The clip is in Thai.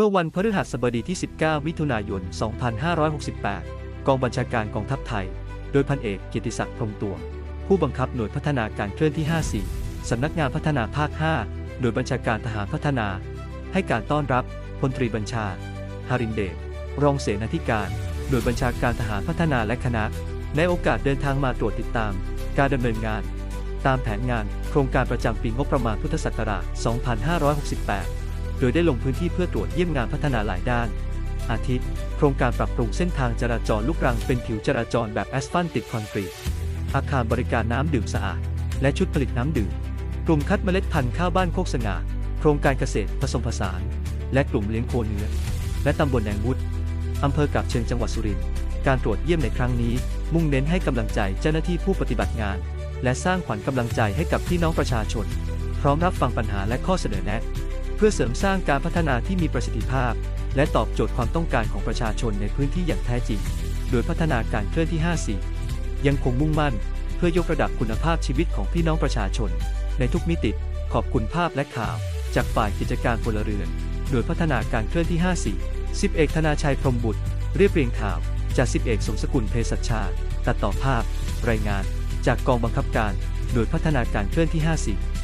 เมื่อวันพฤหัสบดีที่ 19 มิถุนายน 2568 กองบัญชาการกองทัพไทย โดยพันเอกเกียรติศักดิ์พรมตัว ผู้บังคับหน่วยพัฒนาการเคลื่อนที่ 54 สำนักงานพัฒนาภาค5หน่วยบัญชาการทหารพัฒนา ให้การต้อนรับพลตรีบัญชาฮารินเดช รองเสนาธิการ หน่วยบัญชาการทหารพัฒนาและคณะ ในโอกาสเดินทางมาตรวจติดตาม การดำเนินงาน ตามแผนงานโครงการประจำปีงบประมาณพุทธศักราช 2568 โดยได้ลงพื้นที่เพื่อตรวจเยี่ยมงานพัฒนาหลายด้าน อาทิโครงการปรับปรุงเส้นทางจราจรลูกรังเป็นผิวจราจรแบบแอสฟัลติดคอนกรีต อาคารบริการน้ำดื่มสะอาด และชุดผลิตน้ำดื่ม กลุ่มคัดเมล็ดพันธุ์ข้าวบ้านโคกสง่า โครงการเกษตรผสมผสาน และกลุ่มเลี้ยงโคเนื้อ และตำบลแหนงวุฒอำเภอกับเชิงจังหวัดสุรินทร์ การตรวจเยี่ยมในครั้งนี้ มุ่งเน้นให้กำลังใจเจ้าหน้าที่ผู้ปฏิบัติงาน และสร้างขวัญกำลังใจให้กับพี่น้องประชาชน พร้อมรับฟังปัญหาและข้อเสนอแนะ เพื่อเสริมสร้างการพัฒนาที่มีประสิทธิภาพ และตอบโจทย์ความต้องการของประชาชนในพื้นที่อย่างแท้จริง โดยพัฒนาการเคลื่อนที่ 54 ยังคงมุ่งมั่น เพื่อยกระดับคุณภาพชีวิตของพี่น้องประชาชน ในทุกมิติ ขอบคุณภาพและข่าว จากฝ่ายกิจการพลเรือน โดยพัฒนาการเคลื่อนที่ 54 10เอกธนาชัยพรมบุตร เรียบเรียงข่าว จาก10เอกสมสกุลเภสัชชา ตัดต่อภาพ รายงาน จากกองบังคับการ โดยพัฒนาการเคลื่อนที่ 54